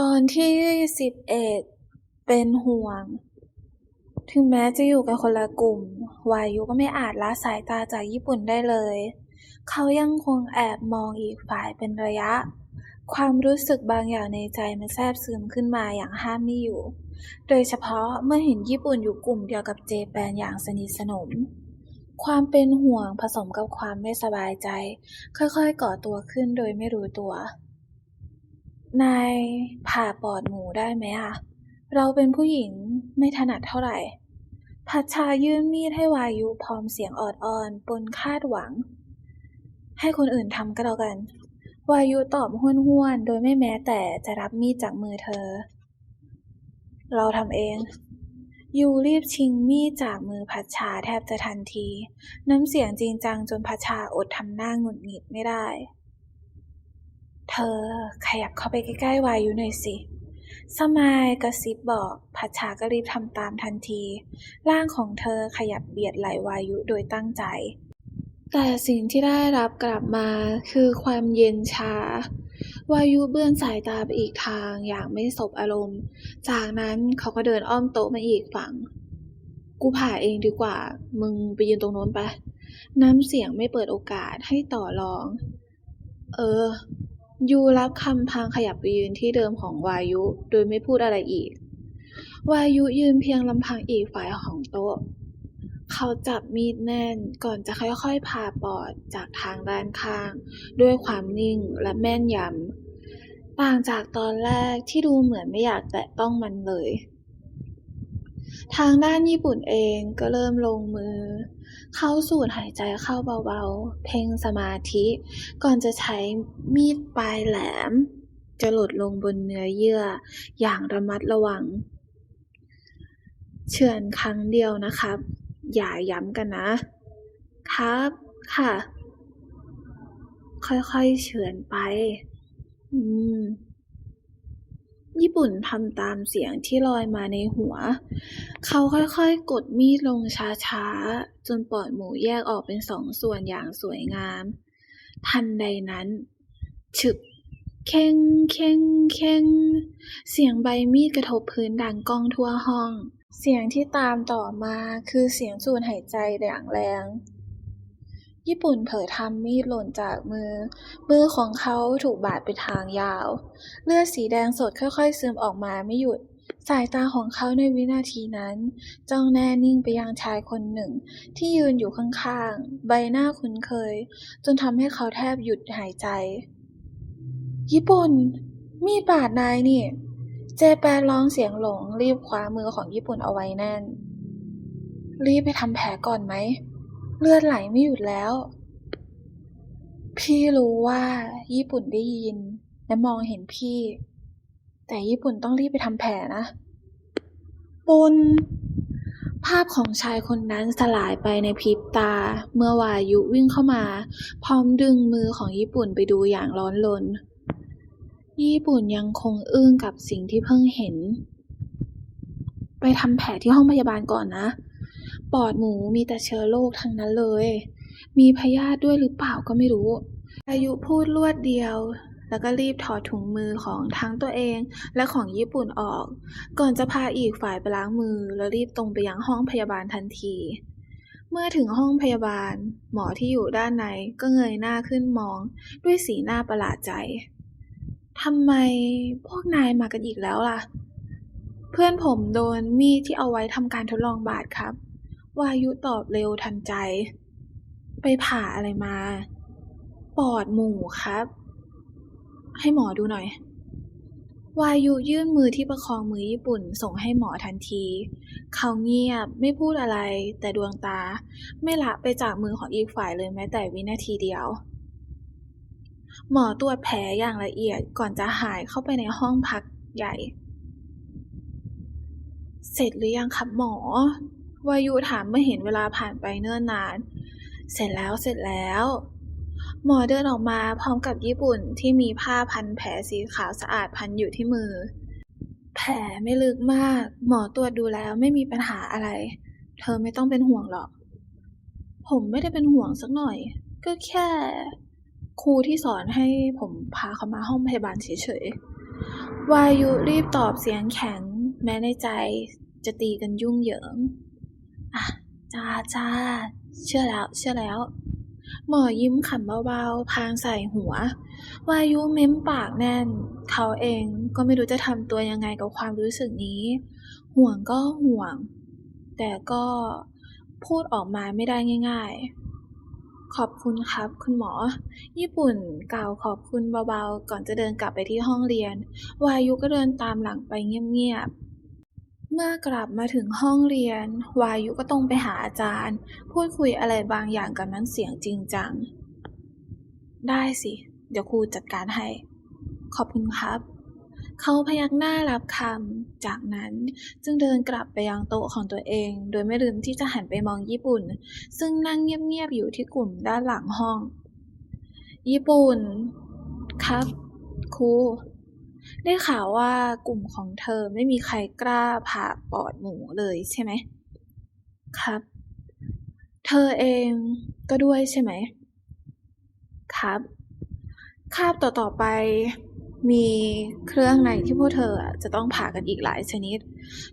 ตอนที่สิบเอ็ดเป็นห่วง ถึงแม้จะอยู่กันคนละกลุ่ม วายุก็ไม่อาจละสายตาจากญี่ปุ่นได้เลย เขายังคงแอบมองอีกฝ่ายเป็นระยะ ความรู้สึกบางอย่างในใจมันแทรกซึมขึ้นมาอย่างห้ามไม่อยู่ โดยเฉพาะเมื่อเห็นญี่ปุ่นอยู่กลุ่มเดียวกับเจแปนอย่างสนิทสนม ความเป็นห่วงผสมกับความไม่สบายใจ ค่อยๆก่อตัวขึ้นโดยไม่รู้ตัว นายผ่าปอดหมูได้ไหมอะเราเป็นผู้หญิงไม่ถนัดเท่าไหร่ พัชชายื่นมีดให้วายุพร้อมเสียงออดอ้อนปนคาดหวัง ให้คนอื่นทำก็แล้วกัน วายุตอบห้วนๆ โดยไม่แม้แต่จะรับมีดจากมือเธอ เราทำเอง ยูรีบชิงมีดจากมือพัชชาแทบจะทันที น้ำเสียงจริงจังจนพัชชาอดทำหน้าหงุดหงิดไม่ได้ เธอขยับเข้าไปใกล้ๆวายุหน่อยสิ สมายกระซิบบอกพัชชาก็รีบทำตามทันที ร่างของเธอขยับเบียดไหลวายุโดยตั้งใจ แต่สิ่งที่ได้รับกลับมาคือความเย็นชาวายุเบื้อนสายตาไปอีกทางอย่างไม่สบอารมณ์ จากนั้นเขาก็เดินอ้อมโต๊ะมาอีกฝั่ง กูผ่าเองดีกว่า มึงไปยืนตรงโน้นไป น้ำเสียงไม่เปิดโอกาสให้ต่อรอง เออ ยูรับคำพางขยับไปยืนที่เดิมของวายุ โดยไม่พูดอะไรอีก วายุยืนเพียงลำพังอีกฝ่ายของโต๊ะ เขาจับมีดแน่นก่อนจะค่อยๆผ่าปอดจากทางด้านข้าง ด้วยความนิ่งและแม่นยำต่างจากตอนแรกที่ดูเหมือนไม่อยากแตะต้องมันเลย ทางด้านญี่ปุ่นเองก็เริ่มลงมือ เข้าสูดหายใจเข้าเบาๆ เพ่งสมาธิ ก่อนจะใช้มีดปลายแหลม จะหลดลงบนเนื้อเยื่อ อย่างระมัดระวัง เฉือนครั้งเดียวนะครับ อย่าย้ำกันนะ ครับค่ะ ค่อยๆเฉือนไป อืม ญี่ปุ่นทำตามเสียงที่ลอยมาในหัว เขาค่อยๆ กดมีดลงช้าๆ จนปอดหมูแยกออกเป็นสองส่วนอย่างสวยงาม ทันใดนั้นฉึบเค้งเค้งเค้งเสียงใบมีดกระทบพื้นดังก้องทั่วห้อง เสียงที่ตามต่อมาคือเสียงสูดหายใจอย่างแรง ญี่ปุ่นเผยทำมีดหล่นจากมือ มือของเขาถูกบาดเป็นทางยาว เลือดสีแดงสดค่อยๆซึมออกมาไม่หยุด สายตาของเขาในวินาทีนั้น จ้องแน่นิ่งไปยังชายคนหนึ่ง ที่ยืนอยู่ข้างๆ ใบหน้าคุ้นเคย จนทำให้เขาแทบหยุดหายใจ ญี่ปุ่น มีดบาดนายนี่ เจแปนร้องเสียงหลงรีบคว้ามือของญี่ปุ่นเอาไว้แน่น รีบไปทำแผลก่อนไหม เลือดไหลไม่หยุดแล้ว พี่รู้ว่าญี่ปุ่นได้ยิน และมองเห็นพี่ แต่ญี่ปุ่นต้องรีบไปทำแผลนะ ปุนภาพของชายคนนั้นสลายไปในพริบตา เมื่อวายุวิ่งเข้ามา พร้อมดึงมือของญี่ปุ่นไปดูอย่างร้อนรนญี่ปุ่นยังคงอึ้งกับสิ่งที่เพิ่งเห็น ไปทำแผลที่ห้องพยาบาลก่อนนะ ปอดหมูมีแต่เชื้อโรคทั้งนั้นเลย มีพยาธิด้วยหรือเปล่าก็ไม่รู้ อายุพูดรวดเดียว แล้วก็รีบถอดถุงมือของทั้งตัวเองและของญี่ปุ่นออก ก่อนจะพาอีกฝ่ายไปล้างมือแล้วรีบตรงไปยังห้องพยาบาลทันที เมื่อถึงห้องพยาบาล หมอที่อยู่ด้านในก็เงยหน้าขึ้นมอง ด้วยสีหน้าประหลาดใจทำไมพวกนายมากันอีกแล้วล่ะ เพื่อนผมโดนมีดที่เอาไว้ทำการทดลองบาดครับ วายุตอบเร็วทันใจ ไปผ่าอะไรมา ปอดหมูครับ ให้หมอดูหน่อย วายุยื่นมือที่ประคองมือญี่ปุ่นส่งให้หมอทันที เขาเงียบไม่พูดอะไร แต่ดวงตา ไม่ละไปจากมือของอีกฝ่ายเลยแม้แต่วินาทีเดียว หมอตรวจแผลอย่างละเอียดก่อนจะหายเข้าไปในห้องพักใหญ่ เสร็จหรือยังครับหมอ วายุถามเมื่อเห็นเวลาผ่านไปเนิ่นนาน เสร็จแล้วเสร็จแล้ว หมอเดินออกมาพร้อมกับญี่ปุ่นที่มีผ้าพันแผลสีขาวสะอาดพันอยู่ที่มือ แผลไม่ลึกมาก หมอตรวจดูแล้วไม่มีปัญหาอะไร เธอไม่ต้องเป็นห่วงหรอก ผมไม่ได้เป็นห่วงสักหน่อย ก็แค่ ครูที่สอนให้ผมพาเขามาห้องพยาบาลเฉยๆวายุรีบตอบเสียงแข็ง แม้ในใจจะตีกันยุ่งเหยิง จ้าจ้าเชื่อแล้ว เชื่อแล้ว หมอยิ้มขำเบาๆ พางใส่หัว วายุเม้มปากแน่น เขาเองก็ไม่รู้จะทำตัวยังไงกับความรู้สึกนี้ ห่วงก็ห่วง แต่ก็พูดออกมาไม่ได้ง่าย ๆ ขอบคุณครับ คุณหมอ ญี่ปุ่นกล่าวขอบคุณเบาๆ ก่อนจะเดินกลับไปที่ห้องเรียน วายุก็เดินตามหลังไปเงียบๆ เมื่อกลับมาถึงห้องเรียน วายุก็ต้องไปหาอาจารย์ พูดคุยอะไรบางอย่างกับน้ำเสียงจริงจัง ได้สิ เดี๋ยวครูจัดการให้ ขอบคุณครับ เขาพยักหน้ารับคำ จากนั้นจึงเดินกลับไปยังโต๊ะของตัวเอง โดยไม่ลืมที่จะหันไปมองญี่ปุ่น ซึ่งนั่งเงียบๆอยู่ที่กลุ่มด้านหลังห้อง ญี่ปุ่น ครับ ครู ได้ข่าวว่ากลุ่มของเธอไม่มีใครกล้าผ่าปอดหมูเลยใช่ไหม ครับ เธอเองก็ด้วยใช่ไหม ครับ คาบต่อๆไปมีเครื่องในที่พวกเธอจะต้องผ่ากันอีกหลายชนิด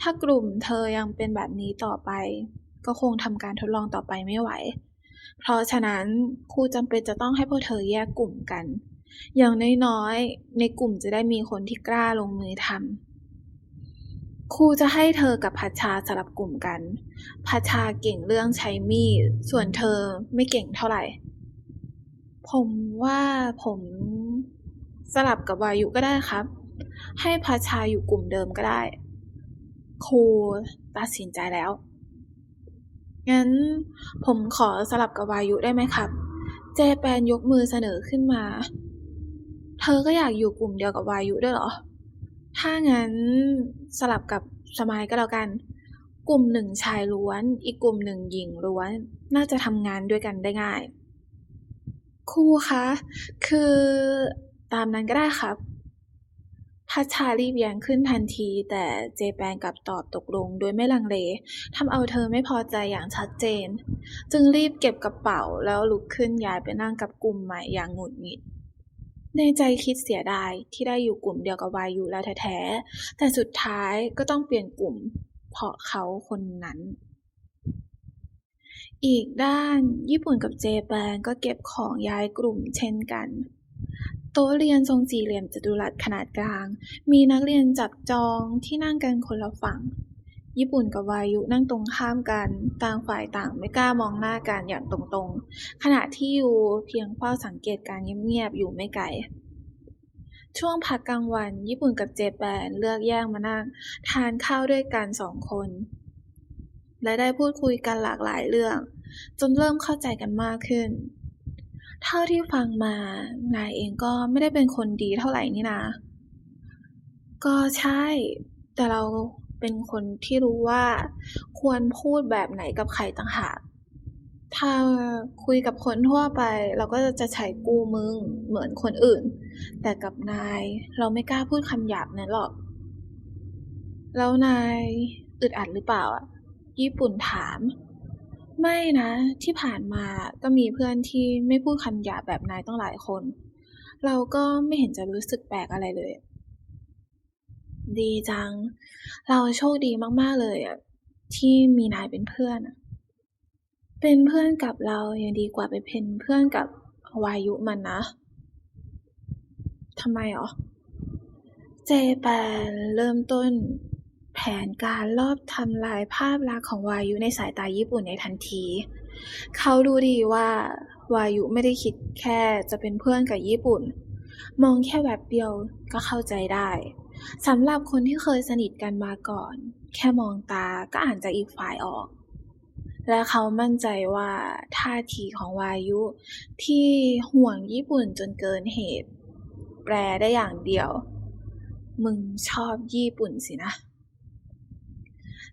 ถ้ากลุ่มเธอยังเป็นแบบนี้ต่อไป ก็คงทำการทดลองต่อไปไม่ไหว เพราะฉะนั้นครูจำเป็นจะต้องให้พวกเธอแยกกลุ่มกัน อย่างน้อยๆ ในกลุ่มจะได้มีคนที่กล้าลงมือทำครูจะให้เธอกับพัชชาสลับกลุ่มกันพัชชาเก่งเรื่องใช้มีด ส่วนเธอไม่เก่งเท่าไหร่ ผมว่าผมสลับกับวายุก็ได้ครับ ให้พัชชาอยู่กลุ่มเดิมก็ได้ ครูตัดสินใจแล้วงั้นผมขอสลับกับวายุได้ไหมครับ เจแปนยกมือเสนอขึ้นมา เธอก็อยากอยู่กลุ่มเดียวกับวายุด้วยเหรอ ถ้างั้นสลับกับสมายก็แล้วกัน กลุ่มหนึ่งชายล้วน อีกกลุ่มหนึ่งหญิงล้วน น่าจะทำงานด้วยกันได้ง่าย ครูคะ คือตามนั้นก็ได้ครับพัชชารีบแย้งขึ้นทันที แต่เจแปนกลับตอบตกลงโดยไม่ลังเลทำเอาเธอไม่พอใจอย่างชัดเจน จึงรีบเก็บกระเป๋าแล้วลุกขึ้นย้ายไปนั่งกับกลุ่มใหม่อย่างหงุดหงิด ในใจคิดเสียดายที่ได้อยู่กลุ่มเดียวกับวายุแล้วแท้ๆ แต่สุดท้ายก็ต้องเปลี่ยนกลุ่ม เพราะเขาคนนั้น อีกด้านญี่ปุ่นกับเจแปนก็เก็บของย้ายกลุ่มเช่นกันโต๊ะเรียนทรงสี่เหลี่ยมจัตุรัสขนาดกลาง มีนักเรียนจับจองที่นั่งกันคนละฝั่ง ญี่ปุ่นกับวายุนั่งตรงข้ามกัน ต่างฝ่ายต่างไม่กล้ามองหน้ากันอย่างตรงๆ ขณะที่ยูเพียงเฝ้าสังเกตการเงียบๆอยู่ไม่ไกล ช่วงพักกลางวัน ญี่ปุ่นกับเจแปนเลือกแยกมานั่งทานข้าวด้วยกันสองคน และได้พูดคุยกันหลากหลายเรื่อง จนเริ่มเข้าใจกันมากขึ้น เท่าที่ฟังมานายเองก็ไม่ได้เป็นคนดีเท่าไหร่นี่นา ก็ใช่ แต่เรา เป็นคนที่รู้ว่าควรพูดแบบไหนกับใครต่างหาก ถ้าคุยกับคนทั่วไป เราก็จะใช้กูมึงเหมือนคนอื่น แต่กับนายเราไม่กล้าพูดคำหยาบนั้นหรอก แล้วนายอึดอัดหรือเปล่าอะ ญี่ปุ่นถาม ไม่นะ ที่ผ่านมาก็มีเพื่อนที่ไม่พูดคำหยาบแบบนายต้องหลายคน เราก็ไม่เห็นจะรู้สึกแปลกอะไรเลย ดีจัง เราโชคดีมาก ๆ เลยอะที่มีนายเป็นเพื่อนอะเป็นเพื่อนกับเรายังดีกว่าไปเป็นเพื่อนกับวายุมันนะทำไมหรอเจแปนเริ่มต้นแผนการลอบทำลายภาพลักษณ์ของวายุในสายตาญี่ปุ่นในทันที เขาดูดีว่าวายุไม่ได้คิดแค่จะเป็นเพื่อนกับญี่ปุ่น มองแค่แบบเดียวก็เข้าใจได้ สำหรับคนที่เคยสนิทกันมาก่อน แค่มองตาก็อ่านจากอีกฝ่ายออก และเขามั่นใจว่าท่าทีของวายุที่ห่วงญี่ปุ่นจนเกินเหตุ แปลได้อย่างเดียว มึงชอบญี่ปุ่นสินะ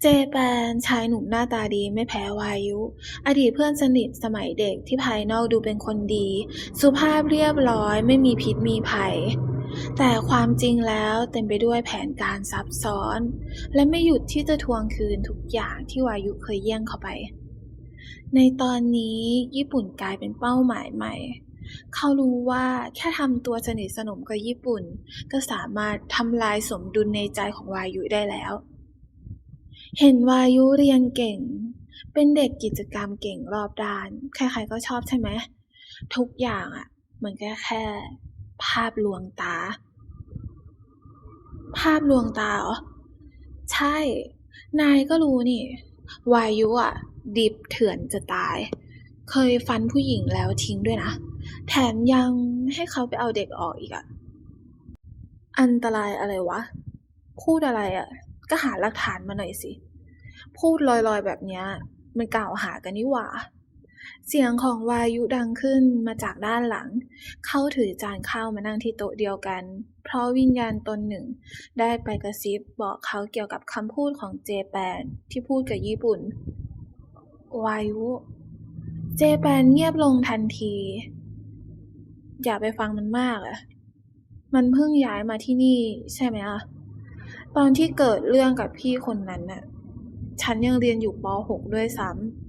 เจแปนชายหนุ่มหน้าตาดีไม่แพ้วายุ อดีตเพื่อนสนิทสมัยเด็กที่ภายนอกดูเป็นคนดี สุภาพเรียบร้อยไม่มีพิษมีภัย แต่ความจริงแล้วเต็มไปด้วยแผนการซับซ้อน และไม่หยุดที่จะทวงคืนทุกอย่างที่วายุเคยแย่งเข้าไป ในตอนนี้ญี่ปุ่นกลายเป็นเป้าหมายใหม่ เขารู้ว่าแค่ทำตัวสนิทสนมกับญี่ปุ่น ก็สามารถทำลายสมดุลในใจของวายุได้แล้ว เห็นวายุเรียนเก่ง เป็นเด็กกิจกรรมเก่งรอบด้าน ใครๆก็ชอบใช่ไหมทุกอย่างอะ่ะ มันก็แค่ ภาพลวงตา ภาพลวงตาเหรอ ใช่ นายก็รู้นี่ วายุอะ ดิบเถื่อนจะตาย เคยฟันผู้หญิงแล้วทิ้งด้วยนะ แถมยังให้เขาไปเอาเด็กออกอีกอะอันตรายอะไรวะ พูดอะไรอะก็หาหลักฐานมาหน่อยสิ พูดลอยๆแบบเนี้ย มันกล่าวหากันนี่หว่า เสียงของวายุดังขึ้นมาจากด้านหลัง เขาถือจานข้าวมานั่งที่โต๊ะเดียวกัน เพราะวิญญาณตนหนึ่ง ได้ไปกระซิบบอกเขาเกี่ยวกับคำพูดของเจแปนที่พูดกับญี่ปุ่น วายุ เจแปนเงียบลงทันที อย่าไปฟังมันมากอะมันเพิ่งย้ายมาที่นี่ใช่ไหมอะตอนที่เกิดเรื่องกับพี่คนนั้นน่ะ ฉันยังเรียนอยู่ป .6 ด้วยซ้ำ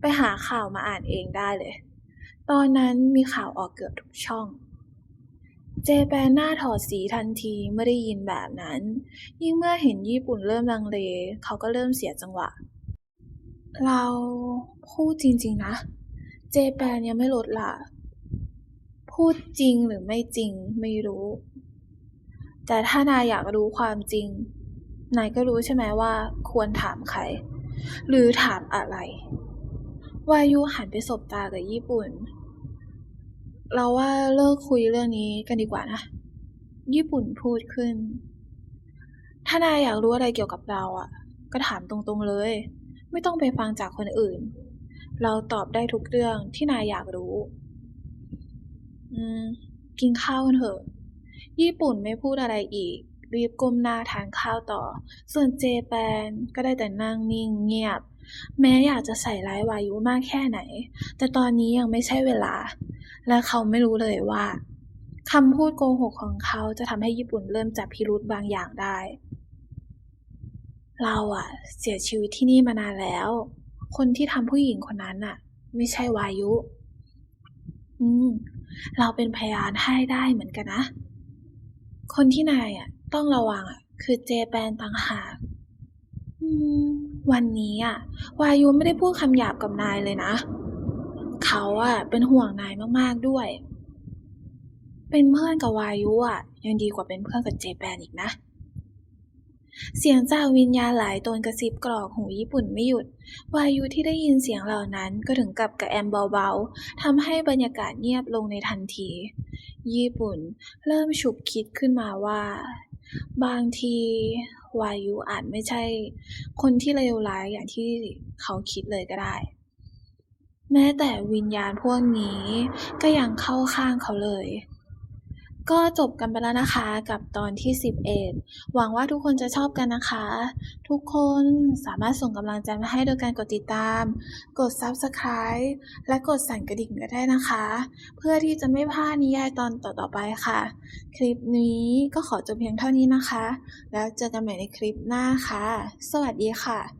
ไปหาข่าวมาอ่านเองได้เลย ตอนนั้นมีข่าวออกเกือบทุกช่อง เจแปนหน้าถอดสีทันทีเมื่อได้ยินแบบนั้น ยิ่งเมื่อเห็นญี่ปุ่นเริ่มลังเล เขาก็เริ่มเสียจังหวะ เราพูดจริงๆนะ เจแปนยังไม่ลดละพูดจริงหรือไม่จริงไม่รู้ แต่ถ้านายอยากรู้ความจริง นายก็รู้ใช่ไหมว่าควรถามใคร หรือถามอะไร วายุหันไปสบตากับญี่ปุ่น เราว่าเลิกคุยเรื่องนี้กันดีกว่านะ ญี่ปุ่นพูดขึ้น ถ้านายอยากรู้อะไรเกี่ยวกับเราอะ ก็ถามตรงๆเลย ไม่ต้องไปฟังจากคนอื่น เราตอบได้ทุกเรื่องที่นายอยากรู้ อืม กินข้าวกันเถอะ ญี่ปุ่นไม่พูดอะไรอีกรีบก้มหน้าทานข้าวต่อ ส่วนเจแปนก็ได้แต่นั่งนิ่งเงียบ แม้อยากจะใส่ร้ายวายุมากแค่ไหน แต่ตอนนี้ยังไม่ใช่เวลา และเขาไม่รู้เลยว่าคำพูดโกหกของเขาจะทำให้ญี่ปุ่นเริ่มจับพิรุธบางอย่างได้ เราอะเสียชีวิตที่นี่มานานแล้ว คนที่ทำผู้หญิงคนนั้นอะไม่ใช่วายุ อืม เราเป็นพยานให้ได้เหมือนกันนะ คนที่นายอะต้องระวังอะคือเจแปนต่างหาก อืม วันนี้อะวายุไม่ได้พูดคำหยาบกับนายเลยนะ เขาอะเป็นห่วงนายมากๆด้วย เป็นเพื่อนกับวายุอะยังดีกว่าเป็นเพื่อนกับเจแปนอีกนะ เสียงจากวิญญาณหลายตนกระซิบกรอกหูญี่ปุ่นไม่หยุด วายุที่ได้ยินเสียงเหล่านั้นก็ถึงกับกระแอมเบาๆทำให้บรรยากาศเงียบลงในทันที ญี่ปุ่นเริ่มฉุกคิดขึ้นมาว่า บางทีวายุอาจไม่ใช่คนที่เลวร้ายอย่างที่เขาคิดเลยก็ได้ แม้แต่วิญญาณพวกนี้ก็ยังเข้าข้างเขาเลย ก็จบกันไปแล้วนะคะกับตอนที่ 11 หวังว่าทุกคนจะชอบกันนะคะ ทุกคนสามารถส่งกำลังใจมาให้โดยการกดติดตาม กด Subscribe และกดสั่นกระดิ่งก็ได้นะคะ เพื่อที่จะไม่พลาดนิยายตอนต่อๆไปค่ะ คลิปนี้ก็ขอจบเพียงเท่านี้นะคะ แล้วเจอกันใหม่ในคลิปหน้าค่ะ สวัสดีค่ะ